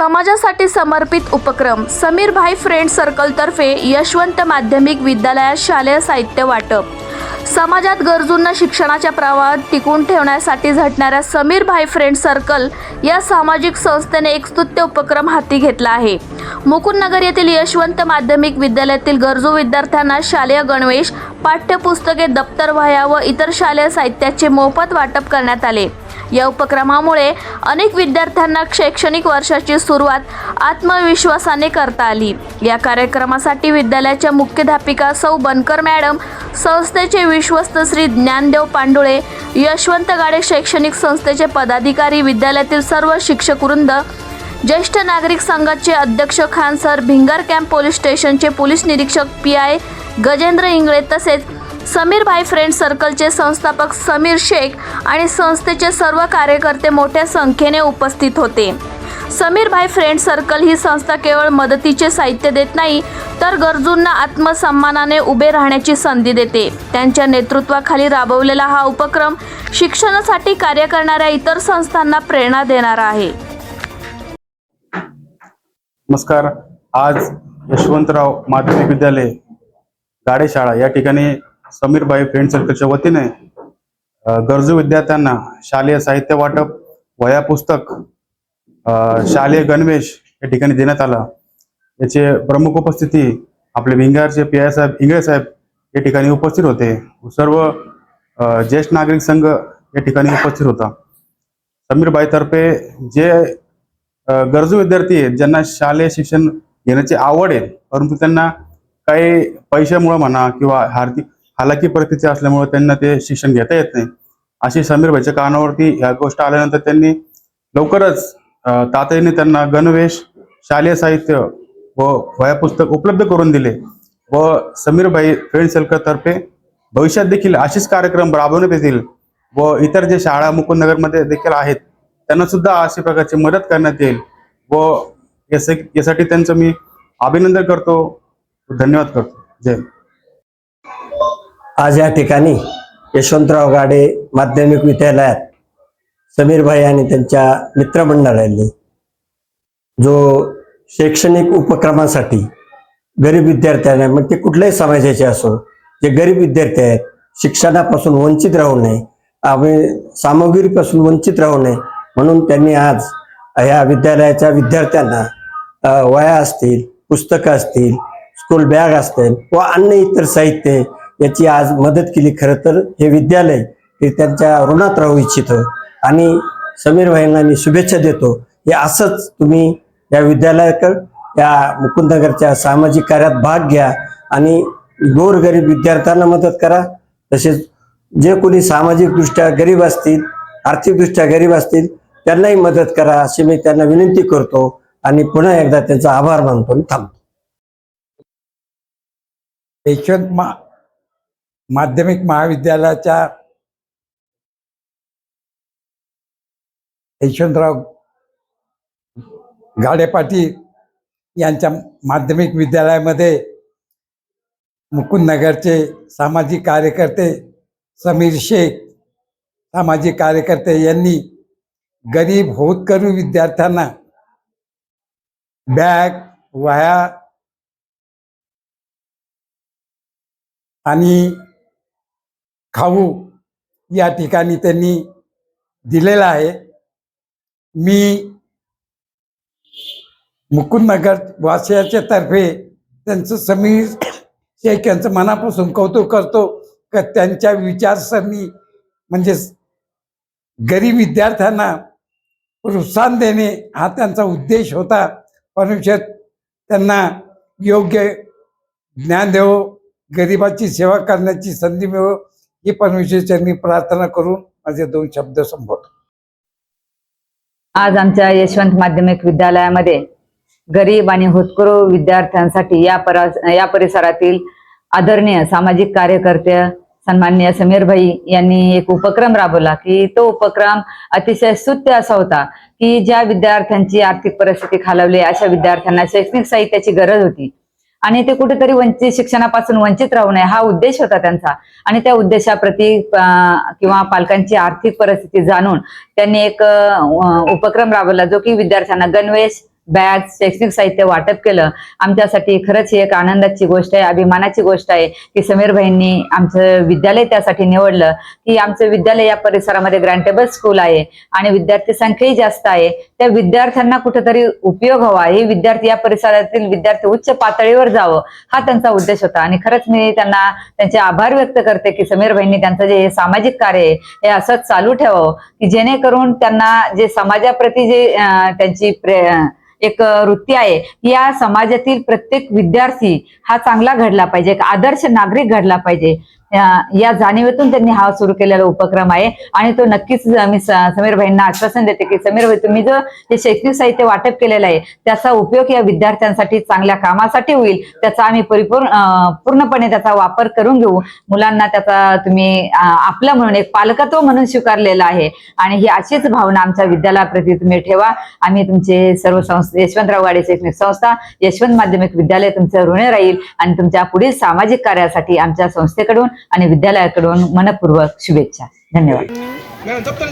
समाजासाठी समर्पित उपक्रम. समीर भाई फ्रेंड सर्कलतर्फे यशवंत माध्यमिक विद्यालयात शालेय साहित्य वाटप. समाजात गरजूंना शिक्षणाच्या प्रवाहात टिकून ठेवण्यासाठी झटणाऱ्या समीर भाई फ्रेंड सर्कल या सामाजिक संस्थेने एक स्तुत्य उपक्रम हाती घेतला आहे. मुकुंदनगर येथील यशवंत माध्यमिक विद्यालयातील गरजू विद्यार्थ्यांना शालेय गणवेश पाठ्यपुस्तके दप्तर वह्या व इतर शालेय साहित्याचे मोफत वाटप करण्यात आले. या उपक्रमामुळे अनेक विद्यार्थ्यांना शैक्षणिक वर्षाची सुरुवात आत्मविश्वासाने करता आली. या कार्यक्रमासाठी विद्यालयाच्या मुख्याध्यापिका सौ बनकर मॅडम संस्थेचे विश्वस्त श्री ज्ञानदेव पांडुळे यशवंत गाडे शैक्षणिक संस्थेचे पदाधिकारी विद्यालयातील सर्व शिक्षक वृंद ज्येष्ठ नागरिक संघाचे अध्यक्ष Khan sir Bhingar camp police स्टेशनचे पोलीस निरीक्षक पी आय गजेंद्र इंगळे तसेच समीर भाई फ्रेंड सर्कलचे संस्थापक समीर शेख आणि संस्थेचे सर्व कार्यकर्ते मोठ्या संख्येने उपस्थित होते. समीर भाई फ्रेंड सर्कल ही संस्था केवळ मदतीचे साहित्य देत नाही तर गरजूंना आत्मसन्मानाने उभे राहण्याची संधी देते. त्यांच्या नेतृत्वाखाली राबवलेला हा उपक्रम शिक्षणासाठी कार्य करणाऱ्या इतर संस्थांना प्रेरणा देणारा आहे. नमस्कार. आज यशवंतराव माध्यमिक विद्यालय गाडेशाळा या ठिकाणी समीरबाई फ्रेंड सर्कलच्या वतीने गरजू विद्यार्थ्यांना शालेय साहित्य वाटप वया पुस्तक शालेय गणवेश या ठिकाणी देण्यात आला. याचे प्रमुख उपस्थिती आपले भिंगारचे पी आय साहेब इंगळे साहेब या ठिकाणी उपस्थित होते. सर्व ज्येष्ठ नागरिक संघ या ठिकाणी उपस्थित होता. समीरबाईतर्फे जे गरजू विद्यार्थी आहेत ज्यांना शालेय शिक्षण घेण्याची आवड आहे परंतु त्यांना काही पैशामुळे म्हणा किंवा आर्थिक हालाकी परिस्थिती असल्यामुळे त्यांना ते शिक्षण घेता येत नाही. अशी समीर भाईच्या कानावरती ह्या गोष्ट आल्यानंतर त्यांनी लवकरच तातडीने त्यांना गणवेश शालेय साहित्य व वया पुस्तक उपलब्ध करून दिले व समीरभाई फ्रेंड सर्कलतर्फे भविष्यात देखील असेच कार्यक्रम राबवण्यात येतील व इतर जे शाळा मुकुंदनगरमध्ये देखील आहेत त्यांना सुद्धा अशा प्रकारची मदत करण्यात येईल व यासाठी त्यांचं मी अभिनंदन करतो. धन्यवाद करतो. जय आज या ठिकाणी यशवंतराव गाडे माध्यमिक विद्यालयात समीरभाई आणि त्यांच्या मित्रमंडळांनी जो शैक्षणिक उपक्रमासाठी गरीब विद्यार्थ्यांना मग ते कुठल्याही समाजाचे असो जे गरीब विद्यार्थी आहेत शिक्षणापासून वंचित राहू नये आम्ही सामग्रीपासून वंचित राहू नये म्हणून त्यांनी आज ह्या विद्यालयाच्या विद्यार्थ्यांना वया वह्या असतील पुस्तकं असतील स्कूल बॅग असतील व अन्य इतर साहित्य याची आज मदत केली खरं तर. हे विद्यालय हे त्यांच्या ऋणात राहू इच्छितं. आणि समीर भाईंना मी शुभेच्छा देतो. हे असंच तुम्ही या विद्यालयाकडं या मुकुंदनगरच्या सामाजिक कार्यात भाग घ्या आणि गोरगरीब विद्यार्थ्यांना मदत करा. तसेच जे कोणी सामाजिकदृष्ट्या गरीब असतील आर्थिकदृष्ट्या गरीब असतील त्यांनाही मदत करा अशी मी त्यांना विनंती करतो. आणि पुन्हा एकदा त्यांचा आभार मानतो आणि थांबतो. यशवंत मा माध्यमिक महाविद्यालयाच्या यशवंतराव गाडे पाटील यांच्या माध्यमिक विद्यालयामध्ये मुकुंदनगरचे सामाजिक कार्यकर्ते समीर शेख सामाजिक कार्यकर्ते यांनी गरीब होतकरू विद्यार्थ्यांना बॅग वह्या आणि खाऊ या ठिकाणी त्यांनी दिलेला आहे. मी मुकुंदनगर वासियाच्या तर्फे त्यांचं समीर शेख यांचं मनापासून कौतुक करतो का त्यांच्या विचारसरणी म्हणजे गरीब विद्यार्थ्यांना प्रोत्साहन देणे हा त्यांचा उद्देश होता. परमेश्वर त्यांना योग्य ज्ञान देवो गरिबाची सेवा करण्याची संधी मिळो ही परमेश्वरच्यांनी प्रार्थना करून माझे दोन शब्द संपवतो. आज आमच्या यशवंत माध्यमिक विद्यालयामध्ये गरीब आणि होतकरू विद्यार्थ्यांसाठी या परा या परिसरातील आदरणीय सामाजिक कार्यकर्ते सन्माननीय समीर भाई यांनी एक उपक्रम राबवला की तो उपक्रम अतिशय सुत्य असा होता की ज्या विद्यार्थ्यांची आर्थिक परिस्थिती खालावली अशा विद्यार्थ्यांना शैक्षणिक साहित्याची गरज होती. आणि ते कुठेतरी वंचित शिक्षणापासून वंचित राहू नये हा उद्देश होता त्यांचा. आणि त्या उद्देशाप्रती किंवा पालकांची आर्थिक परिस्थिती जाणून त्यांनी एक उपक्रम राबवला जो की विद्यार्थ्यांना गणवेश बॅग शैक्षणिक साहित्य वाटप केलं. आमच्यासाठी खरंच ही एक आनंदाची गोष्ट आहे अभिमानाची गोष्ट आहे की समीर भाईंनी आमचं विद्यालय त्यासाठी निवडलं. की आमचं विद्यालय या परिसरामध्ये ग्रँटेबल स्कूल आहे आणि विद्यार्थी संख्याही जास्त आहे. त्या विद्यार्थ्यांना कुठेतरी उपयोग हवा. हे विद्यार्थी या परिसरातील विद्यार्थी उच्च पातळीवर जावं हा त्यांचा उद्देश होता. आणि खरंच मी त्यांना त्यांचे आभार व्यक्त करते की समीर भाईंनी त्यांचं जे हे सामाजिक कार्य आहे हे असंच चालू ठेवावं की जेणेकरून त्यांना जे समाजाप्रती जे त्यांची प्रे एक वृत्ती आहे या समाजातील प्रत्येक विद्यार्थी हा चांगला घडला पाहिजे एक आदर्श नागरिक घडला पाहिजे. या जाणीवेतून त्यांनी हा सुरू केलेला उपक्रम आहे. आणि तो नक्कीच मी स- समीर भाईंना आश्वासन देते की समीर भाई तुम्ही जो हे शैक्षणिक साहित्य वाटप केलेलं आहे त्याचा उपयोग या विद्यार्थ्यांसाठी चांगल्या कामासाठी होईल त्याचा आम्ही परिपूर्ण पूर्णपणे त्याचा वापर करून घेऊ. मुलांना त्याचा तुम्ही आपलं म्हणून एक पालकत्व म्हणून स्वीकारलेलं आहे. आणि ही अशीच भावना आमच्या विद्यालयाप्रती तुम्ही ठेवा. आम्ही तुमचे सर्व संस्था यशवंतराव गाडे शैक्षणिक संस्था यशवंत माध्यमिक विद्यालय तुमचं ऋण राहील आणि तुमच्या पुढील सामाजिक कार्यासाठी आमच्या संस्थेकडून आणि विद्यालयाकडून मनपूर्वक शुभेच्छा. धन्यवाद. मॅडम दप्तर